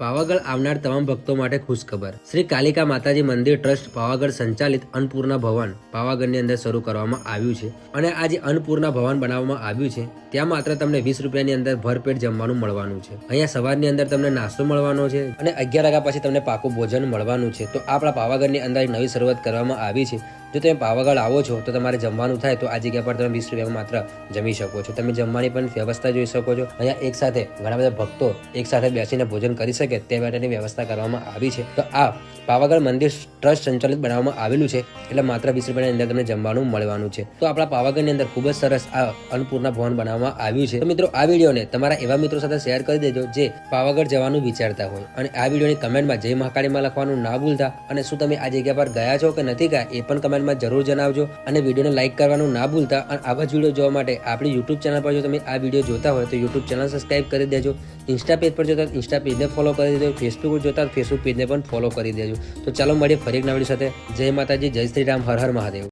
પાવાગઢ આવનાર તમામ ભક્તો માટે ખુશખબર. શ્રી કાલિકા માતાજી મંદિર ટ્રસ્ટ પાવાગઢ સંચાલિત અન્નપૂર્ણા ભવન પાવાગઢની અંદર શરૂ કરવામાં આવ્યું છે અને આ જે અન્નપૂર્ણા ભવન બનાવવામાં આવ્યું છે, ત્યાં માત્ર તમને વીસ રૂપિયાની અંદર ભરપેટ જમવાનું મળવાનું છે. અહીંયા સવારની અંદર તમને નાસ્તો મળવાનો છે અને અગિયાર વાગ્યા પછી તમને પાકું ભોજન મળવાનું છે. તો આપણા પાવાગઢની અંદર નવી શરૂઆત કરવામાં આવી છે. જો તમે પાવાગઢ આવો છો, તો તમારે જમવાનું થાય, તો આ જગ્યા પર તમે વીસ રૂપિયામાં માત્ર જમી શકો છો. તમે જમવાની પણ વ્યવસ્થા જોઈ શકો છો. અહીંયા એક સાથે ઘણા બધા ભક્તો એક સાથે બેસીને ભોજન કરી શકે તે માટેની વ્યવસ્થા કરવામાં આવી છે. તો આ પાવાગઢ મંદિર ટ્રસ્ટ સંચાલિત બનાવવામાં આવેલું છે, એટલે માત્ર વીસ રૂપિયાની અંદર તમને જમવાનું મળવાનું છે. તો આપણા પાવાગઢની અંદર ખૂબ જ સરસ આ અન્નપૂર્ણા ભવન બનાવવામાં આવ્યું છે. તો મિત્રો, આ વિડીયોને તમારા એવા મિત્રો સાથે શેર કરી દેજો, જે પાવાગઢ જવાનું વિચારતા હોય. અને આ વિડીયોની કમેન્ટમાં જય મહાકાળીમાં લખવાનું ના ભૂલતા. અને શું તમે આ જગ્યા પર ગયા છો કે નથી ગયા, એ પણ કમેન્ટમાં જરૂર જણાવજો અને વિડીયોને લાઇક કરવાનું ના ભૂલતા અને આવા જ વીડિયો જોવા માટે આપણી યુટ્યુબ ચેનલ પર જો તમે આ વીડિયો જોતા હોય તો યુટ્યુબ ચેનલ સબસ્ક્રાઇબ કરી દેજો. ઇન્સ્ટા પેજ પર જોતા ઇન્સ્ટા પેજને ફોલો કરી દેજો. ફેસબુક જોતા ફેસબુક પેજને પણ ફોલો કરી દેજો. તો ચાલો મળીએ ફરી એક નવડી સાથે. જય માતાજી, જય શ્રી રામ, હર હર મહાદેવ.